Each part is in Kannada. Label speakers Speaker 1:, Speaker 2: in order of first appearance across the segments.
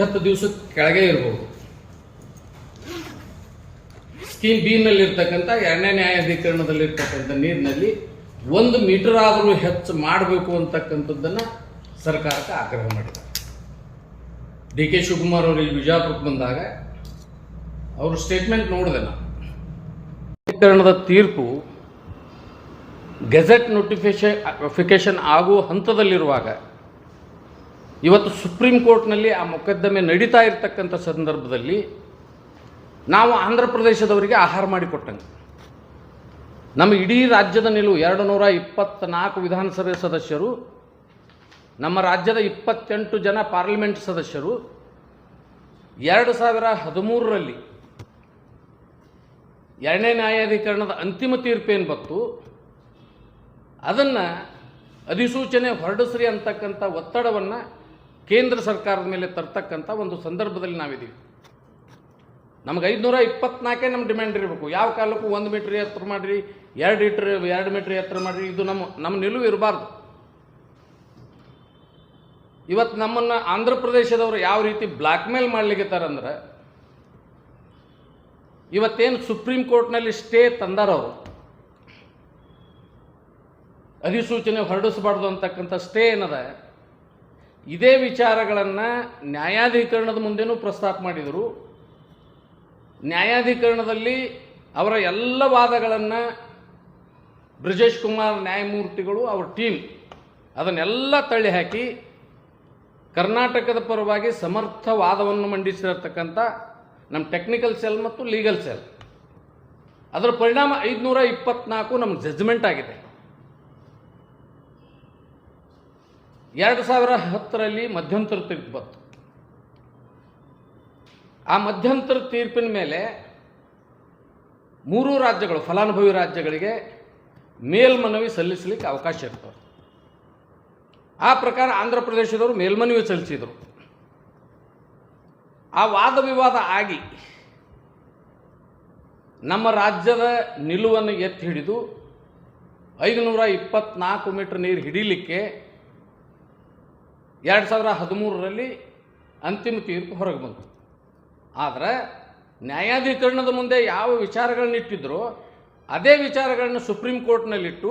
Speaker 1: ಹತ್ತು ದಿವಸ ಕೆಳಗೆ ಇರಬಹುದು ಸ್ಕೀಮ್ ಬಿ ನಲ್ಲಿ ಎರಡನೇ ನ್ಯಾಯಾಧೀಕರಣದಲ್ಲಿ ಇರ್ತಕ್ಕಂಥ ನೀರಿನಲ್ಲಿ ಒಂದು ಮೀಟರ್ ಆದರೂ ಹೆಚ್ಚು ಮಾಡಬೇಕು ಅಂತಕ್ಕಂಥದ್ದನ್ನ ಸರ್ಕಾರಕ್ಕೆ ಆಗ್ರಹ ಮಾಡಿದ್ದಾರೆ. ಡಿ ಕೆ ಶಿವಕುಮಾರ್ ಅವರು ಇಲ್ಲಿ ಬಿಜಾಪುರಕ್ಕೆ ಬಂದಾಗ ಅವರು ಸ್ಟೇಟ್ಮೆಂಟ್ ನೋಡಿದೆ ನಾನು. ನ್ಯಾಯಾಧೀಕರಣದ ತೀರ್ಪು ಗೆಜೆಟ್ ನೋಟಿಫಿಕೇಶನ್ ಫಿಕೇಶನ್ ಆಗುವ ಹಂತದಲ್ಲಿರುವಾಗ ಇವತ್ತು ಸುಪ್ರೀಂ ಕೋರ್ಟ್ನಲ್ಲಿ ಆ ಮೊಕದ್ದಮೆ ನಡೀತಾ ಇರತಕ್ಕಂಥ ಸಂದರ್ಭದಲ್ಲಿ ನಾವು ಆಂಧ್ರ ಪ್ರದೇಶದವರಿಗೆ ಆಹಾರ ಮಾಡಿಕೊಟ್ಟಂಗೆ ನಮ್ಮ ಇಡೀ ರಾಜ್ಯದ ನಿಲುವು ಎರಡು ನೂರ ಇಪ್ಪತ್ತ್ನಾಲ್ಕು ವಿಧಾನಸಭೆ ಸದಸ್ಯರು, ನಮ್ಮ ರಾಜ್ಯದ ಇಪ್ಪತ್ತೆಂಟು ಜನ ಪಾರ್ಲಿಮೆಂಟ್ ಸದಸ್ಯರು, ಎರಡು ಸಾವಿರ ಹದಿಮೂರರಲ್ಲಿ ಎರಡನೇ ನ್ಯಾಯಾಧೀಕರಣದ ಅಂತಿಮ ತೀರ್ಪೇನು ಬತ್ತು ಅದನ್ನು ಅಧಿಸೂಚನೆ ಹೊರಡಿಸ್ರಿ ಅಂತಕ್ಕಂಥ ಒತ್ತಡವನ್ನು ಕೇಂದ್ರ ಸರ್ಕಾರದ ಮೇಲೆ ತರ್ತಕ್ಕಂಥ ಒಂದು ಸಂದರ್ಭದಲ್ಲಿ ನಾವಿದ್ದೀವಿ. ನಮಗೆ ಐದುನೂರ ಇಪ್ಪತ್ನಾಲ್ಕೇ ನಮ್ಮ ಡಿಮ್ಯಾಂಡ್ ಇರಬೇಕು. ಯಾವ ಕಾಲಕ್ಕೂ ಒಂದು ಮೀಟ್ರ್ ಎತ್ತರ ಮಾಡಿರಿ, ಎರಡು ಮೀಟ್ರ್ ಎರಡು ಮೀಟ್ರ್ ಎತ್ತರ ಮಾಡಿರಿ, ಇದು ನಮ್ಮ ನಮ್ಮ ನಿಲುವು ಇರಬಾರ್ದು. ಇವತ್ತು ನಮ್ಮನ್ನು ಆಂಧ್ರ ಪ್ರದೇಶದವರು ಯಾವ ರೀತಿ ಬ್ಲ್ಯಾಕ್ ಮೇಲ್ ಇವತ್ತೇನು ಸುಪ್ರೀಂ ಕೋರ್ಟ್ನಲ್ಲಿ ಸ್ಟೇ ತಂದಾರವರು ಅಧಿಸೂಚನೆ ಹೊರಡಿಸಬಾರ್ದು ಅಂತಕ್ಕಂಥ ಸ್ಟೇ ಏನದ ಇದೇ ವಿಚಾರಗಳನ್ನು ನ್ಯಾಯಾಧೀಕರಣದ ಮುಂದೆನೂ ಪ್ರಸ್ತಾಪ ಮಾಡಿದರು. ನ್ಯಾಯಾಧೀಕರಣದಲ್ಲಿ ಅವರ ಎಲ್ಲ ವಾದಗಳನ್ನು ಬ್ರಿಜೇಶ್ ಕುಮಾರ್ ನ್ಯಾಯಮೂರ್ತಿಗಳು, ಅವರ ಟೀಮ್ ಅದನ್ನೆಲ್ಲ ತಳ್ಳಿ ಹಾಕಿ ಕರ್ನಾಟಕದ ಪರವಾಗಿ ಸಮರ್ಥ ವಾದವನ್ನು ಮಂಡಿಸಿರತಕ್ಕಂಥ ನಮ್ಮ ಟೆಕ್ನಿಕಲ್ ಸೆಲ್ ಮತ್ತು ಲೀಗಲ್ ಸೆಲ್ ಅದರ ಪರಿಣಾಮ ಐದುನೂರ ಇಪ್ಪತ್ನಾಲ್ಕು ನಮ್ಗೆ ಜಜ್ಮೆಂಟ್ ಆಗಿದೆ. ಎರಡು ಸಾವಿರ ಹತ್ತರಲ್ಲಿ ಮಧ್ಯಂತರ ತೀರ್ಪು ಬಂತು. ಆ ಮಧ್ಯಂತರ ತೀರ್ಪಿನ ಮೇಲೆ ಮೂರೂ ರಾಜ್ಯಗಳು, ಫಲಾನುಭವಿ ರಾಜ್ಯಗಳಿಗೆ ಮೇಲ್ಮನವಿ ಸಲ್ಲಿಸಲಿಕ್ಕೆ ಅವಕಾಶ ಇರ್ತವೆ ಆ ಪ್ರಕಾರ ಆಂಧ್ರ ಪ್ರದೇಶದವರು ಮೇಲ್ಮನವಿ ಸಲ್ಲಿಸಿದರು. ಆ ವಾದ ವಿವಾದ ಆಗಿ ನಮ್ಮ ರಾಜ್ಯದ ನಿಲುವನ್ನು ಎತ್ತಿ ಹಿಡಿದು ಐದುನೂರ ಇಪ್ಪತ್ನಾಲ್ಕು ಮೀಟರ್ ನೀರು ಹಿಡೀಲಿಕ್ಕೆ ಎರಡು ಸಾವಿರ ಹದಿಮೂರರಲ್ಲಿ ಅಂತಿಮ ತೀರ್ಪು ಹೊರಗೆ ಬಂತು. ಆದರೆ ನ್ಯಾಯಾಧೀಕರಣದ ಮುಂದೆ ಯಾವ ವಿಚಾರಗಳನ್ನ ಇಟ್ಟಿದ್ರೋ, ಅದೇ ವಿಚಾರಗಳನ್ನ ಸುಪ್ರೀಂ ಕೋರ್ಟ್ನಲ್ಲಿಟ್ಟು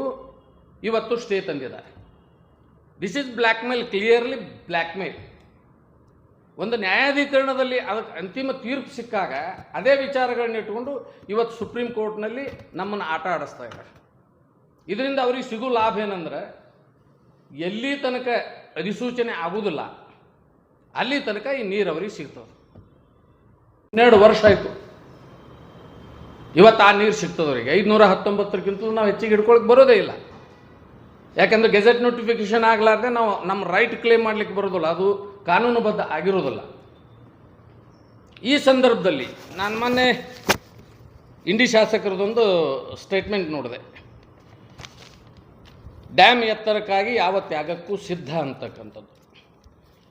Speaker 1: ಇವತ್ತು ಸ್ಟೇ ತಂದಿದ್ದಾರೆ. This is blackmail clearly blackmail ಒಂದು ನ್ಯಾಯಾಧೀಕರಣದಲ್ಲಿ ಅದಕ್ಕೆ ಅಂತಿಮ ತೀರ್ಪು ಸಿಕ್ಕಾಗ ಅದೇ ವಿಚಾರಗಳನ್ನ ಇಟ್ಕೊಂಡು ಇವತ್ತು ಸುಪ್ರೀಂ ಕೋರ್ಟ್ನಲ್ಲಿ ನಮ್ಮನ್ನು ಆಟ ಆಡಿಸ್ತಾ ಇದ್ದಾರೆ. ಇದರಿಂದ ಅವ್ರಿಗೆ ಸಿಗೋ ಲಾಭ ಏನಂದ್ರೆ, ಎಲ್ಲಿ ತನಕ ಅಧಿಸೂಚನೆ ಆಗುವುದಿಲ್ಲ. ಅಲ್ಲಿ ತನಕ ಈ ನೀರು ಅವರಿಗೆ ಸಿಗ್ತದೆ. ಹನ್ನೆರಡು ವರ್ಷ ಆಯಿತು. ಇವತ್ತು ಆ ನೀರು ಸಿಗ್ತದವ್ರಿಗೆ ಐದುನೂರ ಹತ್ತೊಂಬತ್ತರಕ್ಕಿಂತ ನಾವು ಹೆಚ್ಚಿಗೆ ಹಿಡ್ಕೊಳಕ್ಕೆ ಬರೋದೇ ಇಲ್ಲ. ಯಾಕಂದ್ರೆ ಗೆಜೆಟ್ ನೋಟಿಫಿಕೇಶನ್ ಆಗಲಾರ್ದೆ ನಾವು ನಮ್ಮ ರೈಟ್ ಕ್ಲೇಮ್ ಮಾಡಲಿಕ್ಕೆ ಬರೋದಿಲ್ಲ. ಅದು ಕಾನೂನುಬದ್ಧ ಆಗಿರೋದಿಲ್ಲ. ಈ ಸಂದರ್ಭದಲ್ಲಿ ನಾನು ಮೊನ್ನೆ ಇಂಡಿ ಶಾಸಕರದೊಂದು ಸ್ಟೇಟ್ಮೆಂಟ್ ನೋಡಿದೆ. ಡ್ಯಾಮ್ ಎತ್ತರಕ್ಕಾಗಿ ಯಾವ ತ್ಯಾಗಕ್ಕೂ ಸಿದ್ಧ ಅಂತಕ್ಕಂಥದ್ದು.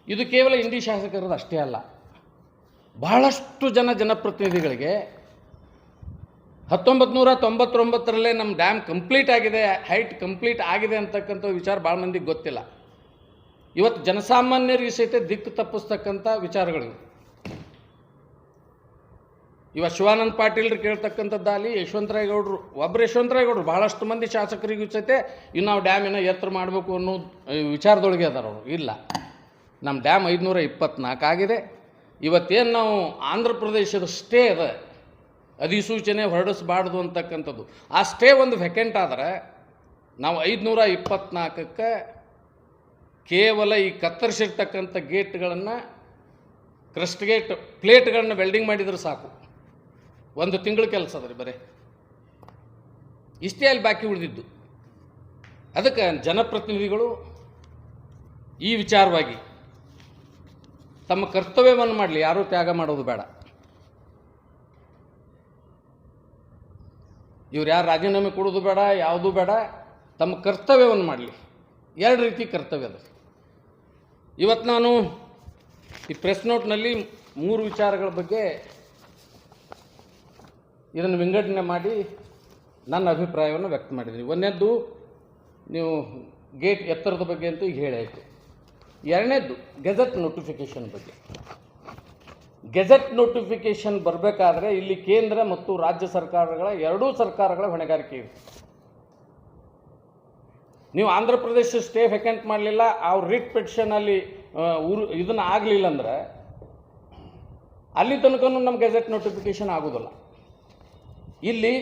Speaker 1: ಇದು ಕೇವಲ ಇಂಡಿ ಶಾಸಕರದ್ದು ಅಷ್ಟೇ ಅಲ್ಲ. ಬಹಳಷ್ಟು ಜನ ಜನಪ್ರತಿನಿಧಿಗಳಿಗೆ ಹತ್ತೊಂಬತ್ತು ನೂರ ತೊಂಬತ್ತೊಂಬತ್ತರಲ್ಲೇ ನಮ್ಮ ಡ್ಯಾಮ್ ಕಂಪ್ಲೀಟ್ ಆಗಿದೆ, ಹೈಟ್ ಕಂಪ್ಲೀಟ್ ಆಗಿದೆ ಅಂತಕ್ಕಂಥ ವಿಚಾರ ಭಾಳ ಮಂದಿಗೆ ಗೊತ್ತಿಲ್ಲ. ಇವತ್ತು ಜನಸಾಮಾನ್ಯರಿಗೆ ಸಹಿತ ದಿಕ್ಕು ತಪ್ಪಿಸ್ತಕ್ಕಂಥ ವಿಚಾರಗಳಿವೆ. ಇವ ಶಿವಾನಂದ ಪಾಟೀಲ್ರು ಕೇಳ್ತಕ್ಕಂಥದ್ದಾಗಲಿ ಯಶವಂತರಾಯಗೌಡರು. ಒಬ್ಬರು ಯಶವಂತರಾಯಗೌಡರು ಭಾಳಷ್ಟು ಮಂದಿ ಶಾಸಕರಿಗೂ ಸಹಿತ ಇನ್ನು ನಾವು ಡ್ಯಾಮಿನ ಎತ್ತರ ಮಾಡಬೇಕು ಅನ್ನೋ ವಿಚಾರದೊಳಗೆ ಅದಾರ ಅವರು ಇಲ್ಲ. ನಮ್ಮ ಡ್ಯಾಮ್ ಐದುನೂರ ಇಪ್ಪತ್ನಾಲ್ಕು ಆಗಿದೆ. ಇವತ್ತೇನು ನಾವು ಆಂಧ್ರ ಪ್ರದೇಶದ ಸ್ಟೇ ಅದ. ಅಧಿಸೂಚನೆ ಹೊರಡಿಸಬಾರ್ದು ಅಂತಕ್ಕಂಥದ್ದು. ಆ ಸ್ಟೇ ಒಂದು ವೆಕೆಂಟ್ ಆದರೆ ನಾವು ಐದುನೂರ ಇಪ್ಪತ್ನಾಲ್ಕಕ್ಕೆ ಕೇವಲ ಈ ಕತ್ತರಿಸಿರ್ತಕ್ಕಂಥ ಗೇಟ್ಗಳನ್ನು, ಕ್ರಸ್ಟ್ ಗೇಟ್, ಪ್ಲೇಟ್ಗಳನ್ನ ವೆಲ್ಡಿಂಗ್ ಮಾಡಿದರೆ ಸಾಕು. ಒಂದು ತಿಂಗಳ ಕೆಲಸ ಅದ ರೀ ಬರೀ. ಇಷ್ಟೇ ಅಲ್ಲಿ ಬಾಕಿ ಉಳಿದಿದ್ದು. ಅದಕ್ಕೆ ಜನಪ್ರತಿನಿಧಿಗಳು ಈ ವಿಚಾರವಾಗಿ ತಮ್ಮ ಕರ್ತವ್ಯವನ್ನು ಮಾಡಲಿ, ಯಾರೂ ತ್ಯಾಗ ಮಾಡೋದು ಬೇಡ. ಇವ್ರು ಯಾರು ರಾಜೀನಾಮೆ ಕೊಡೋದು ಬೇಡ, ಯಾವುದೂ ಬೇಡ, ತಮ್ಮ ಕರ್ತವ್ಯವನ್ನು ಮಾಡಲಿ. ಎರಡು ರೀತಿ ಕರ್ತವ್ಯ ಅದು ಇವತ್ತು ನಾನು ಈ ಪ್ರೆಸ್ ನೋಟ್ನಲ್ಲಿ ಮೂರು ವಿಚಾರಗಳ ಬಗ್ಗೆ ಇದನ್ನು ವಿಂಗಡಣೆ ಮಾಡಿ ನನ್ನ ಅಭಿಪ್ರಾಯವನ್ನು ವ್ಯಕ್ತ ಮಾಡಿದ್ದೀನಿ. ಒಂದನೇದ್ದು ನೀವು ಗೇಟ್ ಎತ್ತರದ ಬಗ್ಗೆ ಅಂತೂ ಈಗ ಹೇಳಾಯಿತು ಎರಡನೇದ್ದು ಗೆಜೆಟ್ ನೋಟಿಫಿಕೇಷನ್ ಬಗ್ಗೆ. ಗೆಜೆಟ್ ನೋಟಿಫಿಕೇಶನ್ ಬರಬೇಕಾದ್ರೆ ಇಲ್ಲಿ ಕೇಂದ್ರ ಮತ್ತು ರಾಜ್ಯ ಸರ್ಕಾರಗಳ ಎರಡೂ ಸರ್ಕಾರಗಳ ಹೊಣೆಗಾರಿಕೆ ಇದೆ. ನೀವು ಆಂಧ್ರ ಪ್ರದೇಶ ಸ್ಟೇ ವೆಕೆಂಟ್ ಮಾಡಲಿಲ್ಲ ಅವ್ರ ರಿಟ್ ಪಿಟಿಷನ್ ಅಲ್ಲಿ ಆ, ಉರು ಇದನ್ನು ಆಗಲಿಲ್ಲ ಅಂದ್ರೆ ಅಲ್ಲಿ ತನಕನೂ ನಮ್ಮ ಗೆಜೆಟ್ ನೋಟಿಫಿಕೇಶನ್ ಆಗೋದಿಲ್ಲ. ಇಲ್ಲಿ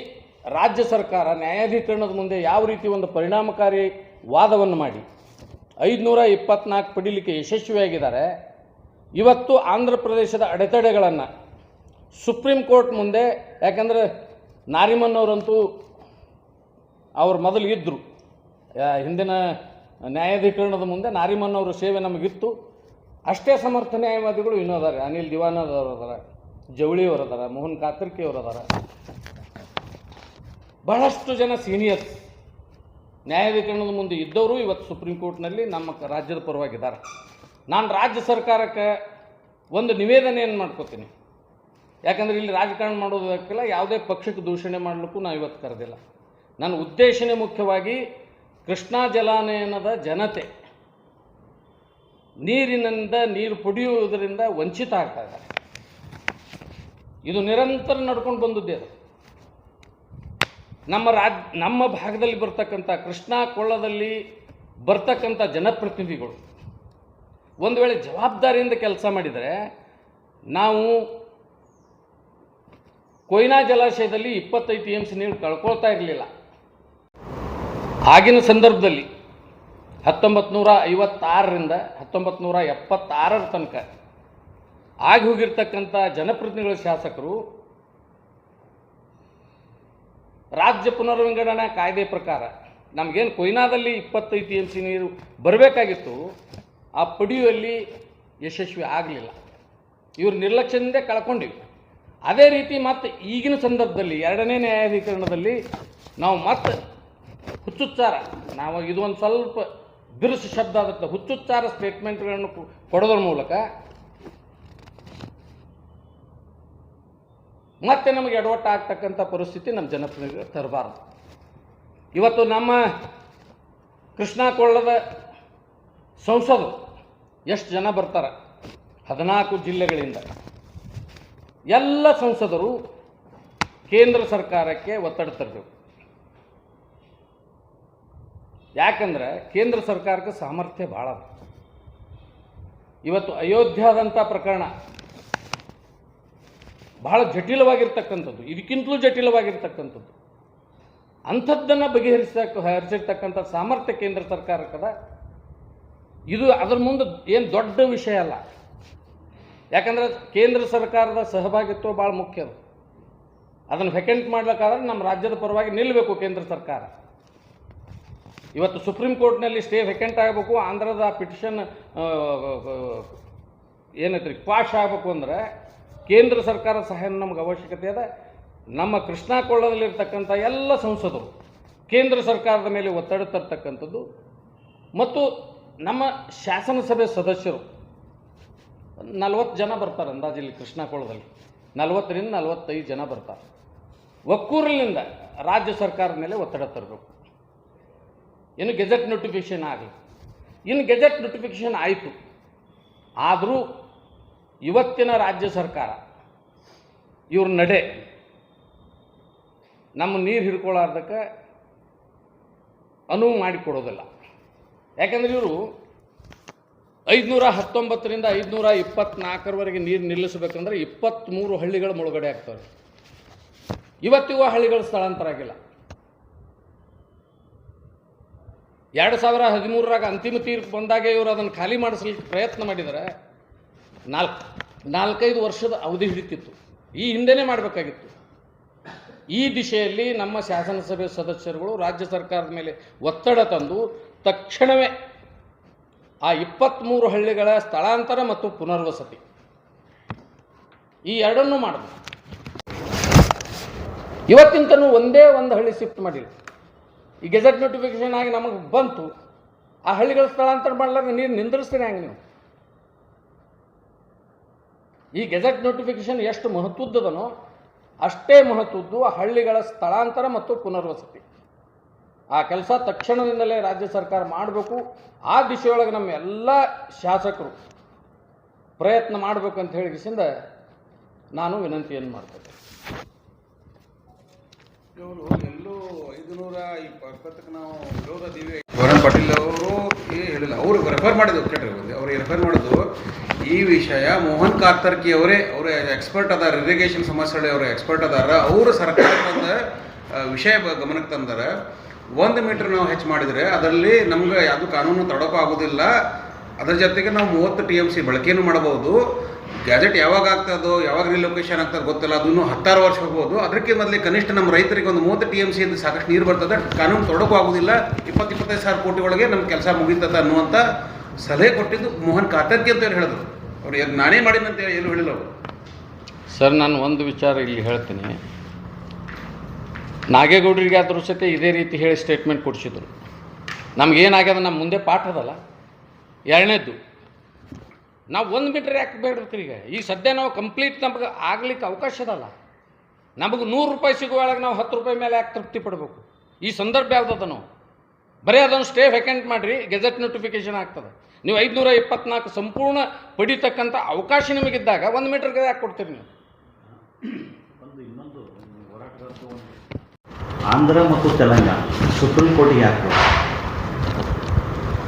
Speaker 1: ರಾಜ್ಯ ಸರ್ಕಾರ ನ್ಯಾಯಾಧೀಕರಣದ ಮುಂದೆ ಯಾವ ರೀತಿ ಒಂದು ಪರಿಣಾಮಕಾರಿ ವಾದವನ್ನು ಮಾಡಿ, ಐದುನೂರ ಇಪ್ಪತ್ನಾಲ್ಕು ಪಡೀಲಿಕ್ಕೆ ಯಶಸ್ವಿಯಾಗಿದ್ದಾರೆ. ಇವತ್ತು ಆಂಧ್ರ ಪ್ರದೇಶದ ಅಡೆತಡೆಗಳನ್ನು ಸುಪ್ರೀಂ ಕೋರ್ಟ್ ಮುಂದೆ, ಯಾಕಂದರೆ ನಾರಿಮನ್ ಅವರಂತೂ ಅವ್ರು ಮೊದಲು ಇದ್ದರು ಹಿಂದಿನ ನ್ಯಾಯಾಧೀಕರಣದ ಮುಂದೆ ನಾರಿಮನ್ ಅವರ ಸೇವೆ ನಮಗಿತ್ತು. ಅಷ್ಟೇ ಸಮರ್ಥ ನ್ಯಾಯವಾದಿಗಳು ಇನ್ನೂ ಅದಾರೆ. ಅನಿಲ್ ದಿವಾನದವರು ಅದಾರ ಜವಳಿಯವರದಾರ ಮೋಹನ್ ಕಾತ್ರಿಕೆಯವರದಾರ ಬಹಳಷ್ಟು ಜನ ಸೀನಿಯರ್ಸ್ ನ್ಯಾಯಾಧೀಕರಣದ ಮುಂದೆ ಇದ್ದವರು ಇವತ್ತು ಸುಪ್ರೀಂ ಕೋರ್ಟ್ನಲ್ಲಿ ನಮ್ಮ ರಾಜ್ಯದ ಪರವಾಗಿದ್ದಾರೆ. ನಾನು ರಾಜ್ಯ ಸರ್ಕಾರಕ್ಕೆ ಒಂದು ನಿವೇದನೆಯನ್ನು ಮಾಡ್ಕೋತೀನಿ. ಯಾಕಂದರೆ ಇಲ್ಲಿ ರಾಜಕಾರಣ ಮಾಡೋದಕ್ಕೆಲ್ಲ ಯಾವುದೇ ಪಕ್ಷಕ್ಕೆ ದೂಷಣೆ ಮಾಡಲಿಕ್ಕೂ ನಾವು ಇವತ್ತು ಕರೆದಿಲ್ಲ. ನನ್ನ ಉದ್ದೇಶನೇ ಮುಖ್ಯವಾಗಿ ಕೃಷ್ಣಾ ಜಲಾನಯನದ ಜನತೆ ನೀರಿನಿಂದ ನೀರು ಪಡೆಯುವುದರಿಂದ ವಂಚಿತ ಆಗ್ತಾ ಇದ್ದಾರೆ. ಇದು ನಿರಂತರ ನಡ್ಕೊಂಡು ಬಂದದ್ದೇ ಅದು. ನಮ್ಮ ರಾಜ್, ನಮ್ಮ ಭಾಗದಲ್ಲಿ ಬರ್ತಕ್ಕಂಥ ಕೃಷ್ಣಾ ಕೊಳ್ಳದಲ್ಲಿ ಬರ್ತಕ್ಕಂಥ ಜನಪ್ರತಿನಿಧಿಗಳು ಒಂದು ವೇಳೆ ಜವಾಬ್ದಾರಿಯಿಂದ ಕೆಲಸ ಮಾಡಿದರೆ ನಾವು ಕೊಯ್ನಾ ಜಲಾಶಯದಲ್ಲಿ ಇಪ್ಪತ್ತೈದು ಟಿ ನೀರು ಕಳ್ಕೊಳ್ತಾ ಇರಲಿಲ್ಲ. ಆಗಿನ ಸಂದರ್ಭದಲ್ಲಿ ಹತ್ತೊಂಬತ್ತು ನೂರ ಐವತ್ತಾರರಿಂದ ಹತ್ತೊಂಬತ್ತು ನೂರ ಎಪ್ಪತ್ತಾರರ ತನಕ ಆಗಿ ಹೋಗಿರ್ತಕ್ಕಂಥ ಜನಪ್ರತಿನಿಧಿಗಳ ಶಾಸಕರು ರಾಜ್ಯ ಪುನರ್ವಿಂಗಡಣಾ ಕಾಯ್ದೆ ಪ್ರಕಾರ ನಮಗೇನು ಕೊಯ್ನಾದಲ್ಲಿ ಇಪ್ಪತ್ತೈದು ಟಿ ಎಂ ಸಿ ನೀರು ಬರಬೇಕಾಗಿತ್ತು, ಆ ಪಡಿಯುವಲ್ಲಿ ಯಶಸ್ವಿ ಆಗಲಿಲ್ಲ. ಇವರು ನಿರ್ಲಕ್ಷ್ಯದಿಂದ ಕಳ್ಕೊಂಡಿವಿ. ಅದೇ ರೀತಿ ಮತ್ತೆ ಈಗಿನ ಸಂದರ್ಭದಲ್ಲಿ ಎರಡನೇ ನ್ಯಾಯಾಧೀಕರಣದಲ್ಲಿ ನಾವು ಮತ್ತೆ ಹುಚ್ಚುಚ್ಚಾರ ನಾವು ಇದು ಒಂದು ಸ್ವಲ್ಪ ಬಿರುಸು ಶಬ್ದ ಆಗುತ್ತೆ. ಹುಚ್ಚುಚ್ಚಾರ ಸ್ಟೇಟ್ಮೆಂಟ್ಗಳನ್ನು ಕೊಡೋದ್ರ ಮೂಲಕ ಮತ್ತೆ ನಮಗೆ ಎಡವಟ್ಟು ಆಗ್ತಕ್ಕಂಥ ಪರಿಸ್ಥಿತಿ ನಮ್ಮ ಜನಪ್ರತಿನಿಧಿಗಳು ತರಬಾರದು. ಇವತ್ತು ನಮ್ಮ ಕೃಷ್ಣಾಕೊಳ್ಳದ ಸಂಸದರು ಎಷ್ಟು ಜನ ಬರ್ತಾರೆ? ಹದಿನಾಲ್ಕು ಜಿಲ್ಲೆಗಳಿಂದ. ಎಲ್ಲ ಸಂಸದರು ಕೇಂದ್ರ ಸರ್ಕಾರಕ್ಕೆ ಒತ್ತಡ ತರಬೇಕು. ಯಾಕಂದ್ರೆ ಕೇಂದ್ರ ಸರ್ಕಾರಕ್ಕೆ ಸಾಮರ್ಥ್ಯ ಭಾಳ ಇವತ್ತು ಅಯೋಧ್ಯಾದಂಥ ಪ್ರಕರಣ ಬಹಳ ಜಟಿಲವಾಗಿರ್ತಕ್ಕಂಥದ್ದು. ಇದಕ್ಕಿಂತಲೂ ಜಟಿಲವಾಗಿರ್ತಕ್ಕಂಥದ್ದು. ಅಂಥದ್ದನ್ನು ಬಗೆಹರಿಸಕ್ಕೆ ಹರಿಸಿರ್ತಕ್ಕಂಥ ಸಾಮರ್ಥ್ಯ ಕೇಂದ್ರ ಸರ್ಕಾರಕ್ಕದ ಇದು ಅದರ ಮುಂದೆ ಏನು ದೊಡ್ಡ ವಿಷಯ ಅಲ್ಲ. ಯಾಕಂದ್ರೆ ಕೇಂದ್ರ ಸರ್ಕಾರದ ಸಹಭಾಗಿತ್ವ ಭಾಳ ಮುಖ್ಯ ಅದು. ಅದನ್ನು ವೆಕೆಂಟ್ ಮಾಡ್ಲಿಕ್ಕಾದ್ರೆ ನಮ್ಮ ರಾಜ್ಯದ ಪರವಾಗಿ ನಿಲ್ಲಬೇಕು ಕೇಂದ್ರ ಸರ್ಕಾರ. ಇವತ್ತು ಸುಪ್ರೀಂ ಕೋರ್ಟ್ನಲ್ಲಿ ಸ್ಟೇ ವೆಕೆಂಟ್ ಆಗಬೇಕು, ಆಂಧ್ರದ ಪಿಟಿಷನ್ ಏನೈತ್ರಿ ಕ್ವಾಶ್ ಆಗಬೇಕು ಅಂದರೆ ಕೇಂದ್ರ ಸರ್ಕಾರ ಸಹಾಯ ನಮಗೆ ಅವಶ್ಯಕತೆ ಇದೆ ನಮ್ಮ ಕೃಷ್ಣಾ ಕೊಳ್ಳದಲ್ಲಿರ್ತಕ್ಕಂಥ ಎಲ್ಲ ಸಂಸದರು ಕೇಂದ್ರ ಸರ್ಕಾರದ ಮೇಲೆ ಒತ್ತಡ ತರ್ತಕ್ಕಂಥದ್ದು. ಮತ್ತು ನಮ್ಮ ಶಾಸನಸಭೆ ಸದಸ್ಯರು ನಲವತ್ತು ಜನ ಬರ್ತಾರೆ ಅಂದಾಜು ಇಲ್ಲಿ ಕೊಳ್ಳದಲ್ಲಿ ನಲವತ್ತರಿಂದ ನಲವತ್ತೈದು ಜನ ಬರ್ತಾರೆ. ಒಕ್ಕೂರಿನಿಂದ ರಾಜ್ಯ ಸರ್ಕಾರದ ಮೇಲೆ ಒತ್ತಡ ತರಬೇಕು. ಇನ್ನು ಗೆಜೆಟ್ ನೋಟಿಫಿಕೇಷನ್ ಆಗಲಿ. ಇನ್ನು ಗೆಜೆಟ್ ನೋಟಿಫಿಕೇಷನ್ ಆಯಿತು. ಆದರೂ ಇವತ್ತಿನ ರಾಜ್ಯ ಸರ್ಕಾರ, ಇವ್ರ ನಡೆ, ನಮ್ಮ ನೀರು ಹಿಡ್ಕೊಳ್ಳಾರ್ದಕ್ಕೆ ಅನುವು ಮಾಡಿಕೊಡೋದಿಲ್ಲ. ಯಾಕಂದ್ರೆ ಇವರು ಐದುನೂರ ಹತ್ತೊಂಬತ್ತರಿಂದ ಐದುನೂರ ಇಪ್ಪತ್ನಾಲ್ಕರವರೆಗೆ ನೀರು ನಿಲ್ಲಿಸಬೇಕಂದ್ರೆ ಇಪ್ಪತ್ತ್ಮೂರು ಹಳ್ಳಿಗಳು ಮುಳುಗಡೆ ಆಗ್ತವೆ. ಇವತ್ತಿಗೂ ಹಳ್ಳಿಗಳು ಸ್ಥಳಾಂತರ ಆಗಿಲ್ಲ. ಎರಡು ಸಾವಿರ ಹದಿಮೂರರಾಗ ಅಂತಿಮ ತೀರ್ಪು ಬಂದಾಗ ಇವರು ಅದನ್ನು ಖಾಲಿ ಮಾಡಿಸ್ಲಿಕ್ಕೆ ಪ್ರಯತ್ನ ಮಾಡಿದರೆ. ನಾಲ್ಕು, ನಾಲ್ಕೈದು ವರ್ಷದ ಅವಧಿ ಹಿಡಿತಿತ್ತು. ಈ ಹಿಂದೆನೇ ಮಾಡಬೇಕಾಗಿತ್ತು. ಈ ದಿಶೆಯಲ್ಲಿ ನಮ್ಮ ಶಾಸನಸಭೆ ಸದಸ್ಯರುಗಳು ರಾಜ್ಯ ಸರ್ಕಾರದ ಮೇಲೆ ಒತ್ತಡ ತಂದು ತಕ್ಷಣವೇ ಆ ಇಪ್ಪತ್ತ್ಮೂರು ಹಳ್ಳಿಗಳ ಸ್ಥಳಾಂತರ ಮತ್ತು ಪುನರ್ವಸತಿ. ಈ ಎರಡನ್ನೂ ಮಾಡಿದ್ರು ಇವತ್ತಿಂತನೂ ಒಂದೇ ಒಂದು ಹಳ್ಳಿ ಶಿಫ್ಟ್ ಮಾಡಿಲ್ಲ. ಈ ಗೆಜೆಟ್ ನೋಟಿಫಿಕೇಶನ್ ಆಗಿ ನಮಗೆ ಬಂತು. ಆ ಹಳ್ಳಿಗಳ ಸ್ಥಳಾಂತರ ಮಾಡಲಾರ ನೀರು ನಿಂದಿರಿಸ್ತೀರಿ ಹಂಗೆ ನೀವು. ಈ ಗೆಜೆಟ್ ನೋಟಿಫಿಕೇಶನ್ ಎಷ್ಟು ಮಹತ್ವದ್ದದನೋ ಅಷ್ಟೇ ಮಹತ್ವದ್ದು ಹಳ್ಳಿಗಳ ಸ್ಥಳಾಂತರ ಮತ್ತು ಪುನರ್ವಸತಿ. ಆ ಕೆಲಸ ತಕ್ಷಣದಿಂದಲೇ ರಾಜ್ಯ ಸರ್ಕಾರ ಮಾಡಬೇಕು. ಆ ದಿಶೆಯೊಳಗೆ ನಮ್ಮ ಎಲ್ಲ ಶಾಸಕರು ಪ್ರಯತ್ನ ಮಾಡಬೇಕು ಅಂತ ಹೇಳಿಕಿಸಿಂದ ನಾನು ವಿನಂತಿಯನ್ನು ಮಾಡ್ತೇನೆ.
Speaker 2: ಐದುನೂರ ಇಪ್ಪತ್ತಕ್ಕೆ ನಾವು ವಿರೋಧ ವರುಣ್ ಪಾಟೀಲ್ ಅವರು ಹೇಳಿಲ್ಲ. ಅವರು ರೆಫರ್ ಮಾಡಿದ್ದು ಕೇಳ್ರಿ ಅವ್ರಿಗೆ ರೆಫರ್ ಮಾಡಿದ್ದು ಈ ವಿಷಯ ಮೋಹನ್ ಕಾರ್ತರ್ಕಿ ಅವರೇ, ಅವರ ಎಕ್ಸ್ಪರ್ಟ್ ಅದಾರ ಇರಿಗೇಷನ್ ಸಮಸ್ಯೆಗಳು ಅವರ ಎಕ್ಸ್ಪರ್ಟ್ ಅದಾರ. ಅವರು ಸರ್ಕಾರದ ವಿಷಯ ಗಮನಕ್ಕೆ ತಂದಾರ. ಒಂದು ಮೀಟರ್ ನಾವು ಹೆಚ್ಚು ಮಾಡಿದರೆ ಅದರಲ್ಲಿ ನಮ್ಗೆ ಯಾವುದು ಕಾನೂನು ತಡೋಕು ಆಗೋದಿಲ್ಲ ಅದರ ಜೊತೆಗೆ ನಾವು ಮೂವತ್ತು ಟಿ ಎಂ ಸಿ ಬಳಕೆಯನ್ನು ಮಾಡಬಹುದು. ಗ್ಯಾಜೆಟ್ ಯಾವಾಗ ಆಗ್ತದೋ, ಯಾವಾಗ ರಿಲೊಕೇಶನ್ ಆಗ್ತದೆ ಗೊತ್ತಿಲ್ಲ. ಅದನ್ನು ಹತ್ತಾರು ವರ್ಷ ಹೋಗ್ಬೋದು. ಅದಕ್ಕೆ ಮೊದಲೇ ಕನಿಷ್ಠ ನಮ್ಮ ರೈತರಿಗೆ ಒಂದು ಮೂವತ್ತು ಟಿ ಎಂ ಸಿ ಅಂತ ಸಾಕಷ್ಟು ನೀರು ಬರ್ತದೆ. ಕಾನೂನು ತೊಡಕು ಆಗೋದಿಲ್ಲ. ಇಪ್ಪತ್ತು ಇಪ್ಪತ್ತೈದು ಸಾವಿರ ಕೋಟಿ ಒಳಗೆ ನಮ್ಮ ಕೆಲಸ ಮುಗೀತದ ಅನ್ನುವಂಥ ಸಲಹೆ ಕೊಟ್ಟಿದ್ದು ಮೋಹನ್ ಕಾತರ್ಕಿ ಅಂತ ಹೇಳಿ ಹೇಳಿದ್ರು. ಅವ್ರು ಯಾಕ್ ನಾನೇ ಹೇಳಿ ಎಲ್ಲೂ ಹೇಳಿಲ್ಲ ಅವರು.
Speaker 1: ಸರ್, ನಾನು ಒಂದು ವಿಚಾರ ಇಲ್ಲಿ ಹೇಳ್ತೀನಿ. ನಾಗೇಗೌಡರಿಗೆ ಅದ್ರ ಸತೆ ಇದೇ ರೀತಿ ಹೇಳಿ ಸ್ಟೇಟ್ಮೆಂಟ್ ಕೊಡಿಸಿದ್ರು. ನಮಗೇನಾಗ್ಯದ ನಮ್ಮ ಮುಂದೆ ಪಾಠ ಅದಲ್ಲ ಎರಡನೇದ್ದು ನಾವು ಒಂದು ಮೀಟ್ರ್ ಯಾಕೆ ಬೇಡ್ರಿ ಈಗ? ಈ ಸದ್ಯ ನಾವು ಕಂಪ್ಲೀಟ್ ನಮಗೆ ಆಗ್ಲಿಕ್ಕೆ ಅವಕಾಶ ಅದಲ್ಲ ನಮಗೆ ನೂರು ರೂಪಾಯಿ ಸಿಗುವಾಗ ನಾವು ಹತ್ತು ರೂಪಾಯಿ ಮೇಲೆ ಯಾಕೆ ತೃಪ್ತಿ ಪಡಬೇಕು? ಈ ಸಂದರ್ಭ ಯಾವುದದ ನಾವು ಬರೀ ಅದನ್ನು ಸ್ಟೇ ವೆಕೆಂಟ್ ಮಾಡಿರಿ ಗೆಜೆಟ್ ನೋಟಿಫಿಕೇಶನ್ ಆಗ್ತದೆ. ನೀವು ಐದುನೂರ ಇಪ್ಪತ್ನಾಲ್ಕು ಸಂಪೂರ್ಣ ಪಡಿತಕ್ಕಂಥ ಅವಕಾಶ ನಿಮಗಿದ್ದಾಗ ಒಂದು ಮೀಟರ್ಗೆ ಯಾಕೆ ಕೊಡ್ತೀರಿ ನೀವು?
Speaker 3: ಆಂಧ್ರ ಮತ್ತು ತೆಲಂಗಾಣ, ಸುಪ್ರೀಂ ಕೋರ್ಟಿಗೆ ಯಾಕೆ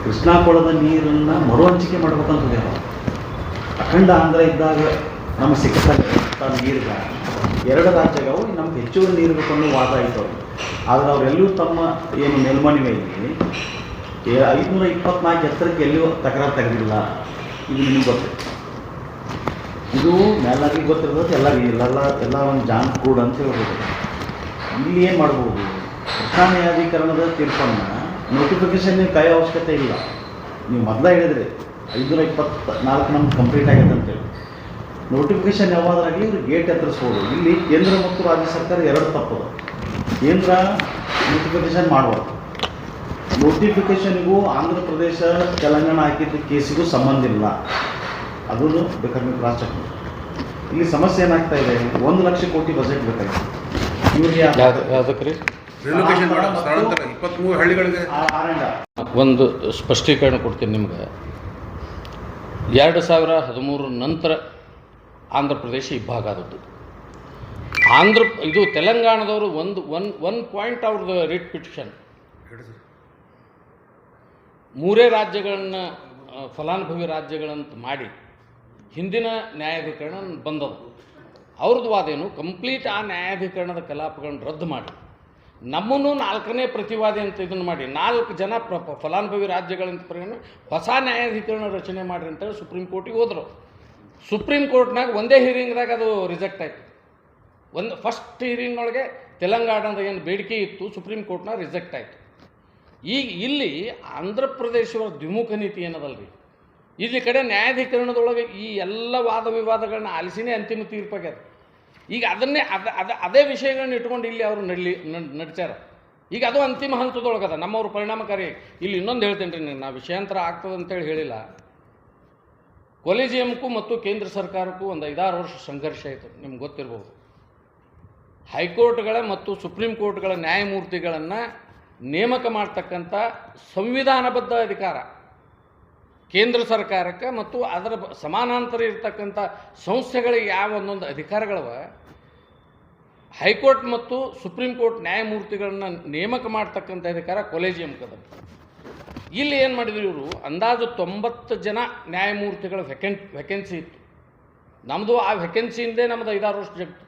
Speaker 3: ಕೃಷ್ಣಾ ಕೊಳದ ನೀರನ್ನು ಮರು ಹಂಚಿಕೆ ಅಖಂಡ ಆಂಧ್ರ ಇದ್ದಾಗ ನಮಗೆ ಸಿಕ್ಕಂಥ ನೀರು ಎರಡು ರಾಜ್ಯಗಳು ನಮ್ಗೆ ಹೆಚ್ಚುವರಿ ನೀರು ಬೇಕು ಅನ್ನೋ ವಾದ ಆಯಿತು ಆದರೆ ಅವರೆಲ್ಲೂ ತಮ್ಮ ಏನು ಮೇಲ್ಮನವಿಯಲ್ಲಿ ಐದುನೂರ ಇಪ್ಪತ್ನಾಲ್ಕು ಎತ್ತರಕ್ಕೆ ಎಲ್ಲಿಯೂ ತಕರಾರು ತೆಗೆದಿಲ್ಲ. ಇದು ನಿಮಗೆ ಗೊತ್ತು. ಇದು ಮೇಲಾಗಿ ಗೊತ್ತಿರೋದು ಎಲ್ಲ ಎಲ್ಲ ಎಲ್ಲ ಒಂದು ಜಾನ್ ಕೂಡ ಅಂತ ಹೇಳ್ಬೋದು. ಇಲ್ಲಿ ಏನು ಮಾಡ್ಬೋದು? ಕೃಷ್ಣ ನ್ಯಾಯಾಧೀಕರಣದ ತೀರ್ಪನ್ನು ನೋಟಿಫಿಕೇಶನ್ ನೀವು ಕಾಯೋ ಅವಶ್ಯಕತೆ ಇಲ್ಲ. ನೀವು ಮೊದಲ ಹೇಳಿದ್ರಿ. ಐದುನೂರ ಇಪ್ಪತ್ತ ನಾಲ್ಕು ನಮ್ಗೆ ಕಂಪ್ಲೀಟ್ ಆಗಿದೆ ಅಂತೇಳಿ ನೋಟಿಫಿಕೇಶನ್ ಯಾವಾಗಲಿ ಇವ್ರು ಗೇಟ್ ಎತ್ತರಿಸ್ಬೋದು ಇಲ್ಲಿ ಕೇಂದ್ರ ಮತ್ತು ರಾಜ್ಯ ಸರ್ಕಾರ ಎರಡು ತಪ್ಪದು. ಕೇಂದ್ರ ನೋಟಿಫಿಕೇಶನ್ ಮಾಡಬಾರ್ದು ನೋಟಿಫಿಕೇಶನ್ಗೂ ಆಂಧ್ರ ಪ್ರದೇಶ ತೆಲಂಗಾಣ ಹಾಕಿದ್ದ ಕೇಸಿಗೂ ಸಂಬಂಧ ಇಲ್ಲ. ಅದನ್ನು ಬೇಕಾದ್ರೆ ಕ್ರಾಸ್ ಚೆಕ್ ಮಾಡಿ ಇಲ್ಲಿ ಸಮಸ್ಯೆ ಏನಾಗ್ತಾ ಇದೆ? ಒಂದು ಲಕ್ಷ ಕೋಟಿ ಬಜೆಟ್ ಬೇಕಾಗಿದೆ ಇವ್ರಿಗೆ
Speaker 1: ಒಂದು ಸ್ಪಷ್ಟೀಕರಣ ಕೊಡ್ತೀನಿ ನಿಮ್ಗೆ. ಎರಡು ಸಾವಿರ ಹದಿಮೂರು ನಂತರ ಆಂಧ್ರ ಪ್ರದೇಶ ಇಬ್ಬಾಗ ಆದದ್ದು. ಆಂಧ್ರ, ಇದು ತೆಲಂಗಾಣದವರು ಒಂದು, ಒನ್ ಒನ್ ಪಾಯಿಂಟ್ ಅವ್ರದ್ದು ರಿಟ್ ಪಿಟಿಷನ್. ಮೂರೇ ರಾಜ್ಯಗಳನ್ನು ಫಲಾನುಭವಿ ರಾಜ್ಯಗಳಂತ ಮಾಡಿ ಹಿಂದಿನ ನ್ಯಾಯಾಧೀಕರಣ ಬಂದವು ಅವ್ರದ್ದು ವಾದ ಏನು ಕಂಪ್ಲೀಟ್ ಆ ನ್ಯಾಯಾಧೀಕರಣದ ಕಲಾಪಗಳನ್ನು ರದ್ದು ಮಾಡಿ. ನಮ್ಮನ್ನು ನಾಲ್ಕನೇ ಪ್ರತಿವಾದಿ ಅಂತ ಇದನ್ನು ಮಾಡಿ, ನಾಲ್ಕು ಜನ ಪ್ರ ಫಲಾನುಭವಿ ರಾಜ್ಯಗಳಂತ ಪರಿಗಣ ಹೊಸ ನ್ಯಾಯಾಧೀಕರಣ ರಚನೆ ಮಾಡಿರಿ ಅಂತೇಳಿ ಸುಪ್ರೀಂ ಕೋರ್ಟಿಗೆ ಹೋದರು. ಸುಪ್ರೀಂ ಕೋರ್ಟ್ನಾಗ ಒಂದೇ ಹಿಯರಿಂಗ್ದಾಗ ಅದು ರಿಜೆಕ್ಟ್ ಆಯಿತು. ಒಂದು ಫಸ್ಟ್ ಹಿಯರಿಂಗ್ ಒಳಗೆ ತೆಲಂಗಾಣದ ಏನು ಬೇಡಿಕೆ ಇತ್ತು, ಸುಪ್ರೀಂ ಕೋರ್ಟ್ನ ರಿಜೆಕ್ಟ್ ಆಯಿತು. ಈಗ ಇಲ್ಲಿ ಆಂಧ್ರ ಪ್ರದೇಶವರ ದ್ವಿಮುಖ ನೀತಿ ಏನದಲ್ರಿ? ಇಲ್ಲಿ ಕಡೆ ನ್ಯಾಯಾಧೀಕರಣದೊಳಗೆ ಈ ಎಲ್ಲ ವಾದ ವಿವಾದಗಳನ್ನ ಆಲಿಸಿನೇ ಅಂತಿಮ ತೀರ್ಪಾಗ್ಯದ. ಈಗ ಅದನ್ನೇ ಅದ ಅದ, ಅದೇ ವಿಷಯಗಳನ್ನ ಇಟ್ಕೊಂಡು ಇಲ್ಲಿ ಅವರು ನಡಲಿ ನಡ್- ನಡ್ಸ್ಯಾರ. ಈಗ ಅದು ಅಂತಿಮ ಹಂತದೊಳಗದ ನಮ್ಮವ್ರು ಪರಿಣಾಮಕಾರಿ. ಇಲ್ಲಿ ಇನ್ನೊಂದು ಹೇಳ್ತೇನೆ ರೀ ನಾನು ವಿಷಯಾಂತರ ಆಗ್ತದೆ ಅಂತೇಳಿ ಹೇಳಿಲ್ಲ. ಕೊಲಿಜಿಯಂಕ್ಕೂ ಮತ್ತು ಕೇಂದ್ರ ಸರ್ಕಾರಕ್ಕೂ ಒಂದು ಐದಾರು ವರ್ಷ ಸಂಘರ್ಷ ಆಯಿತು. ನಿಮ್ಗೆ ಗೊತ್ತಿರ್ಬೋದು. ಹೈಕೋರ್ಟ್ಗಳ ಮತ್ತು ಸುಪ್ರೀಂ ಕೋರ್ಟ್ಗಳ ನ್ಯಾಯಮೂರ್ತಿಗಳನ್ನು ನೇಮಕ ಮಾಡ್ತಕ್ಕಂಥ ಸಂವಿಧಾನಬದ್ಧ ಅಧಿಕಾರ. ಕೇಂದ್ರ ಸರ್ಕಾರಕ್ಕೆ ಮತ್ತು ಅದರ ಸಮಾನಾಂತರ ಇರತಕ್ಕಂಥ ಸಂಸ್ಥೆಗಳಿಗೆ ಯಾವ ಒಂದೊಂದು ಅಧಿಕಾರಗಳವ, ಹೈಕೋರ್ಟ್ ಮತ್ತು ಸುಪ್ರೀಂ ಕೋರ್ಟ್ ನ್ಯಾಯಮೂರ್ತಿಗಳನ್ನ ನೇಮಕ ಮಾಡ್ತಕ್ಕಂಥ ಅಧಿಕಾರ ಕೊಲೇಜಿಯಮ್ಕದ ಇಲ್ಲಿ ಏನು ಮಾಡಿದ್ರು ಇವರು, ಅಂದಾಜು ತೊಂಬತ್ತು ಜನ ನ್ಯಾಯಮೂರ್ತಿಗಳ ವೆಕೆನ್ ವೆಕೆನ್ಸಿ ಇತ್ತು. ನಮ್ಮದು ಆ ವೆಕೆನ್ಸಿಯಿಂದೇ ನಮ್ಮದು ಐದಾರು ವರ್ಷ ಜಗ್ತು.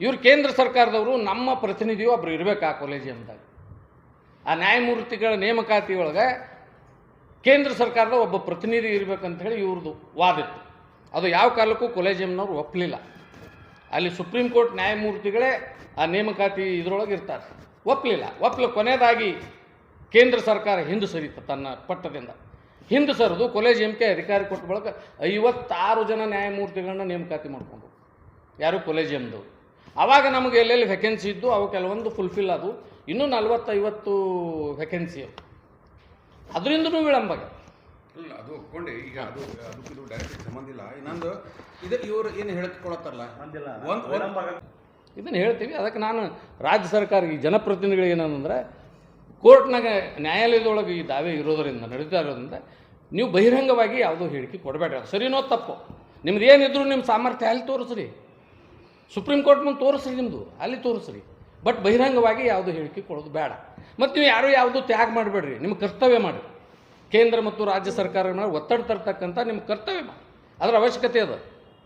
Speaker 1: ಇವ್ರು ಕೇಂದ್ರ ಸರ್ಕಾರದವರು, ನಮ್ಮ ಪ್ರತಿನಿಧಿಯು ಒಬ್ರು ಇರಬೇಕು ಆ ಕಾಲೇಜಿಯಂದಾಗ. ಆ ನ್ಯಾಯಮೂರ್ತಿಗಳ ನೇಮಕಾತಿ ಒಳಗೆ ಕೇಂದ್ರ ಸರ್ಕಾರದ ಒಬ್ಬ ಪ್ರತಿನಿಧಿ ಇರಬೇಕಂತ ಹೇಳಿ ಇವ್ರದ್ದು ವಾದಿತ್ತು ಅದು ಯಾವ ಕಾಲಕ್ಕೂ ಕೊಲೇಜಿಯಮ್ನವ್ರು ಒಪ್ಪಲಿಲ್ಲ ಅಲ್ಲಿ ಸುಪ್ರೀಂ ಕೋರ್ಟ್ ನ್ಯಾಯಮೂರ್ತಿಗಳೇ ಆ ನೇಮಕಾತಿ ಇದರೊಳಗೆ ಇರ್ತಾರೆ. ಒಪ್ಪಲಿಲ್ಲ ಒಪ್ಪಲು ಕೊನೆಯದಾಗಿ ಕೇಂದ್ರ ಸರ್ಕಾರ ಹಿಂದೆ ಸರಿತು ತನ್ನ ಪಟ್ಟದಿಂದ. ಹಿಂದೆ ಸರಿದು ಕೊಲೇಜಿಯಮ್ಗೆ ಅಧಿಕಾರಿ ಕೊಟ್ಟ ಬಳಿಕ ಐವತ್ತಾರು ಜನ ನ್ಯಾಯಮೂರ್ತಿಗಳನ್ನ ನೇಮಕಾತಿ ಮಾಡಿಕೊಂಡು ಯಾರು ಕೊಲೇಜಿಯಮ್ದವರು ಆವಾಗ ನಮಗೆ ಎಲ್ಲೆಲ್ಲಿ ವೆಕೆನ್ಸಿ ಇದ್ದು ಅವು ಕೆಲವೊಂದು ಫುಲ್ಫಿಲ್ ಅದು ಇನ್ನೂ ನಲವತ್ತೈವತ್ತು ವೆಕೆನ್ಸಿ ಅವು. ಅದರಿಂದನೂ ವಿಳಂಬ ಆಗ್ಯದ.
Speaker 2: ಇಲ್ಲ ಅದು ಒಪ್ಕೊಂಡೆ ಈಗ ಅದು ಅದಕ್ಕೆ ಇದು ಡೈರೆಕ್ಟ್ ಸಂಬಂಧ ಇಲ್ಲ. ಇನ್ನೊಂದು ಇದು ಇವರು ಏನು ಹೇಳ್ಕೊಳತ್ತಾರಲ್ಲ? ಒಂದು
Speaker 3: ವಿಳಂಬ
Speaker 1: ಇದನ್ನು ಹೇಳ್ತೀವಿ. ಅದಕ್ಕೆ ನಾನು ರಾಜ್ಯ ಸರ್ಕಾರ ಈ ಜನಪ್ರತಿನಿಧಿಗಳಿಗೆ ಏನಂದ್ರೆ ಕೋರ್ಟ್ನಾಗ ನ್ಯಾಯಾಲಯದೊಳಗೆ ಈ ದಾವೆ ಇರೋದರಿಂದ ನಡೀತಾ ಇರೋದ್ರಿಂದ ನೀವು ಬಹಿರಂಗವಾಗಿ ಯಾವುದೋ ಹೇಳಿಕೆ ಕೊಡಬೇಡ ಸರಿನೋ ತಪ್ಪು? ನಿಮ್ದು ಏನಿದ್ರು ನಿಮ್ಮ ಸಾಮರ್ಥ್ಯ ಅಲ್ಲಿ ತೋರಿಸ್ರಿ. ಸುಪ್ರೀಂ ಕೋರ್ಟ್ ಮುಂದೆ ತೋರಿಸ್ರಿ ನಿಮ್ಮದು ಅಲ್ಲಿ ತೋರಿಸ್ರಿ. ಬಟ್ ಬಹಿರಂಗವಾಗಿ ಯಾವುದು ಹೇಳಿಕೆ ಕೊಡೋದು ಬೇಡ. ಮತ್ತು ನೀವು ಯಾರೂ ಯಾವುದು ತ್ಯಾಗ ಮಾಡಬೇಡ್ರಿ ನಿಮ್ಮ ಕರ್ತವ್ಯ ಮಾಡಿ ಕೇಂದ್ರ ಮತ್ತು ರಾಜ್ಯ ಸರ್ಕಾರ ಒತ್ತಡ ತರ್ತಕ್ಕಂಥ ನಿಮ್ಮ ಕರ್ತವ್ಯ ಮಾಡಿ ಅದರ ಅವಶ್ಯಕತೆ ಅದ.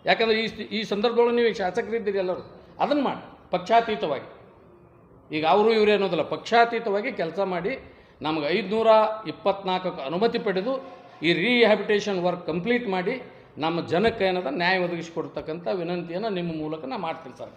Speaker 1: ಯಾಕಂದರೆ ಈ ಈ ಸಂದರ್ಭದೊಳಗೆ ನೀವು ಶಾಸಕರಿದ್ದೀರಿ ಎಲ್ಲರೂ ಅದನ್ನು ಮಾಡಿ, ಪಕ್ಷಾತೀತವಾಗಿ. ಈಗ ಅವರು ಇವರು ಅನ್ನೋದಿಲ್ಲ, ಪಕ್ಷಾತೀತವಾಗಿ ಕೆಲಸ ಮಾಡಿ ನಮಗೆ ಐದುನೂರ ಇಪ್ಪತ್ನಾಲ್ಕಕ್ಕೆ ಅನುಮತಿ ಪಡೆದು ಈ ರೀಹ್ಯಾಬಿಟೇಷನ್ ವರ್ಕ್ ಕಂಪ್ಲೀಟ್ ಮಾಡಿ ನಮ್ಮ ಜನಕ್ಕೆ ಏನದ ನ್ಯಾಯ ಒದಗಿಸಿಕೊಡ್ತಕ್ಕಂಥ ವಿನಂತಿಯನ್ನು ನಿಮ್ಮ ಮೂಲಕ ನಾನು ಮಾಡ್ತೀನಿ ಸರ್.